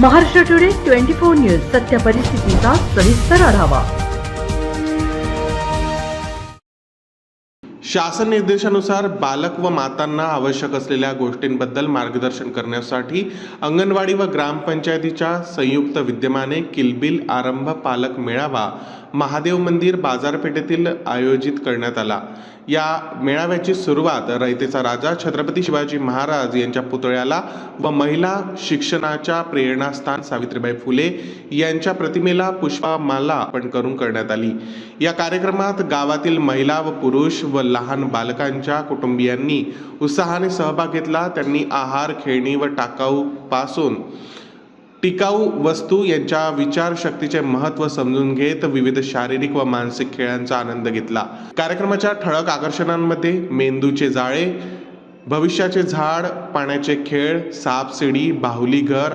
Maharashtra today twenty four news सत्य परिस्थितीचा सविस्तर आढावा. शासन निर्देशानुसार बालक व मातांना आवश्यक असलेल्या गोष्टींबद्दल मार्गदर्शन करण्यासाठी अंगणवाडी व ग्रामपंचायतीच्या संयुक्त विद्यमाने किलबिल आरंभ पालक मेळावा महादेव मंदिर बाजारपेठेतील आयोजित करण्यात आला. या मेळाव्याची सुरुवात रयतेचा राजा छत्रपती शिवाजी महाराज यांच्या पुतळ्याला व महिला शिक्षणाच्या प्रेरणास्थान सावित्रीबाई फुले यांच्या प्रतिमेला पुष्पमाला अर्पण करून करण्यात आली. या कार्यक्रमात गावातील महिला व पुरुष व लहान बालकांच्या कुटुंबियांनी उत्साहाने सहभाग घेतला. त्यांनी आहार खेळणी व टाकाऊ पासून टिकाऊ वस्तू यांच्या विचारशक्तीचे महत्त्व समजून घेत विविध शारीरिक व मानसिक खेळांचा आनंद घेतला. कार्यक्रमाच्या ठळक आकर्षणांमध्ये मेंदूचे जाळे भविष्याचे झाड पाण्याचे खेळ सापशिडी बाहुली घर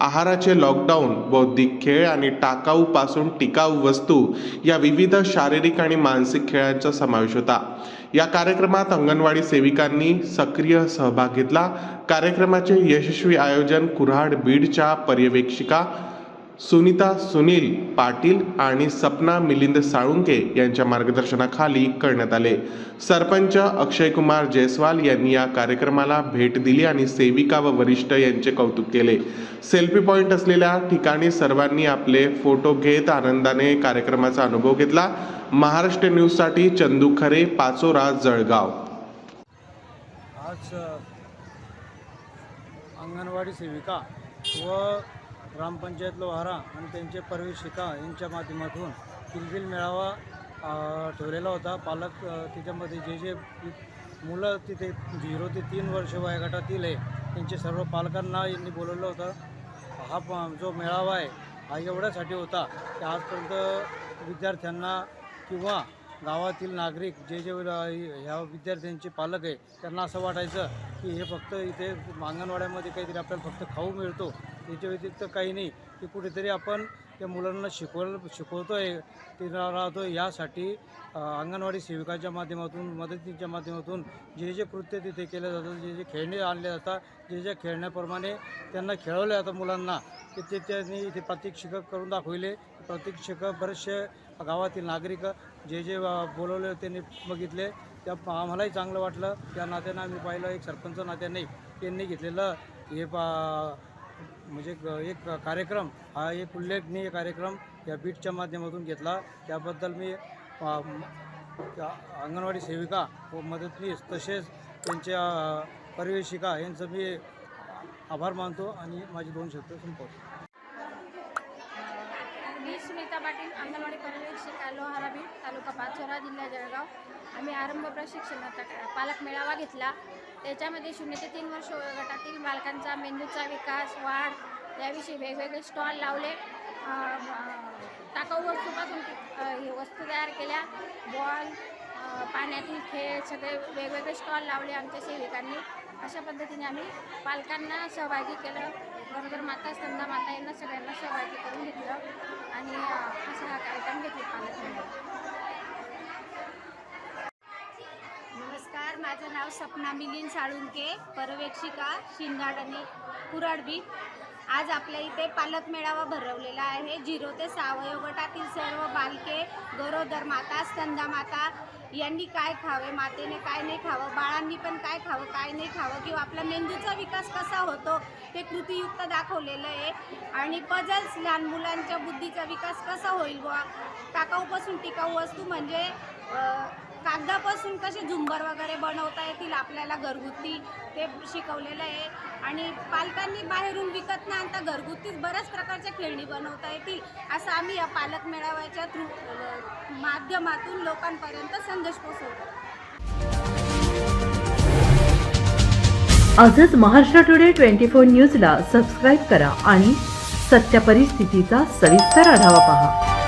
आहाराचे लॉकडाऊन बौद्धिक खेळ आणि टाकाऊ पासून टिकाऊ वस्तू या विविध शारीरिक आणि मानसिक खेळांचा समावेश होता. या कार्यक्रमात अंगणवाडी सेविकांनी सक्रिय सहभाग घेतला. कार्यक्रमाचे यशस्वी आयोजन कुऱ्हाड बीडच्या पर्यवेक्षिका सुनीता सुनील पाटील आणि सपना मिलिंद साळुंके यांच्या मार्गदर्शनाखाली करण्यात आले. सरपंच अक्षयकुमार जयस्वाल यांनी या कार्यक्रमाला भेट दिली आणि सेविका व वरिष्ठ यांचे कौतुक केले. सेल्फी पॉईंट असलेल्या ठिकाणी सर्वांनी आपले फोटो घेत आनंदाने कार्यक्रमाचा अनुभव घेतला. महाराष्ट्र न्यूजसाठी चंदू खरे पाचोरा जळगाव. आज अंगणवाडी सेविका व ग्रामपंचायत लोहारा आणि त्यांचे प्रवेशिका यांच्या माध्यमातून किलबिल मेळावा ठेवलेला होता. पालक त्याच्यामध्ये जे जे मुलं तिथे झिरो ते तीन वर्ष वयोगटातील आहे त्यांचे सर्व पालकांना यांनी बोलवलं होतं. हा प- जो मेळावा आहे हा एवढ्यासाठी होता की आजपर्यंत विद्यार्थ्यांना किंवा गावातील नागरिक जे जे ह्या विद्यार्थ्यांचे पालक आहे त्यांना असं वाटायचं की हे फक्त इथे अंगणवाड्यामध्ये काहीतरी आपल्याला फक्त खाऊ मिळतो. याच्या व्यतिरिक्त काही नाही की कुठेतरी आपण त्या मुलांना शिकवल शिकवतो आहे ते राहतो यासाठी अंगणवाडी सेविकाच्या माध्यमातून मदतीच्या माध्यमातून जे जे कृत्य तिथे केलं जातं जे जे खेळणे आणले जातात जे ज्या खेळण्याप्रमाणे त्यांना खेळवले जातं मुलांना ते ते त्यांनी इथे प्रात्यक्षिक करून दाखविले. प्रात्यक्षिक बरेचसे गावातील नागरिक जे जे बोलवले त्यांनी बघितले. त्या आम्हालाही चांगलं वाटलं. त्या नात्यानं आम्ही पाहिलं एक सरपंच नात्याने त्यांनी घेतलेलं हे पा म्हणजे एक कार्यक्रम हा एक उल्लेखनीय कार्यक्रम या बीटच्या माध्यमातून घेतला. त्याबद्दल मी अंगणवाडी सेविका व मदतनीस तसेच त्यांच्या परिवेशिका यांचं मी आभार मानतो आणि माझे दोन शब्द संपवतो. मी सुनीता पाटील अंगणवाडी परिवेशिका लोहारा बीट तालुका पाचोरा जिल्हा जळगाव. आम्ही आरंभ प्रशिक्षणाचा पालक मेळावा घेतला. त्याच्यामध्ये शून्य ते तीन वर्ष गटातील बालकांचा मेंदूचा विकास वाढ याविषयी वेगवेगळे स्टॉल लावले. टाकाऊ वस्तूपासून हे वस्तू तयार केल्या. बॉल पाण्यातील खेळ सगळे वेगवेगळे स्टॉल लावले आमच्या सेविकांनी. अशा पद्धतीने आम्ही पालकांना सहभागी केलं. गरोदर माता स्तंदा माता यांना सगळ्यांना सहभागी करून घेतलं. आणि असा हा कार्यक्रम घेतला पालक मेळावा. नमस्कार माझं नाव सपना मिलिंद साळुंके पर्यवेक्षिका शिंगाड आणि कुराडबी आज आपल्या इथे पालक मेळावा भरवलेला आहे. झिरो ते सहा वयोगटातील सर्व बालके गरोदर माता स्तंदा माता यांनी काय खावे मातेने काय नाही खावं बाळांनी पण काय खावं काय नाही खावं किंवा आपला मेंदूचा विकास कसा होतो ते कृतीयुक्त दाखवलेलं आहे. आणि पझल्स लहान मुलांच्या बुद्धीचा विकास कसा होईल बुवा? टाकाऊपासून टिकाऊ वस्तू म्हणजे कागदापासून कसे झुंबर वगैरे बनवता येतील आपल्याला घरगुती ते शिकवलेलं आहे. आणि पालकांनी बाहेरून विकत न आणता घरगुतीच बऱ्याच प्रकारच्या खेळणी बनवता येतील असं आम्ही या पालक मेळाव्याच्या थ्रू माध्यमातून लोकांपर्यंत संदेश पोहोचवतो. आजच महाराष्ट्र टुडे ट्वेंटी फोर न्यूजला सबस्क्राईब करा आणि सत्य परिस्थितीचा सविस्तर आढावा पहा.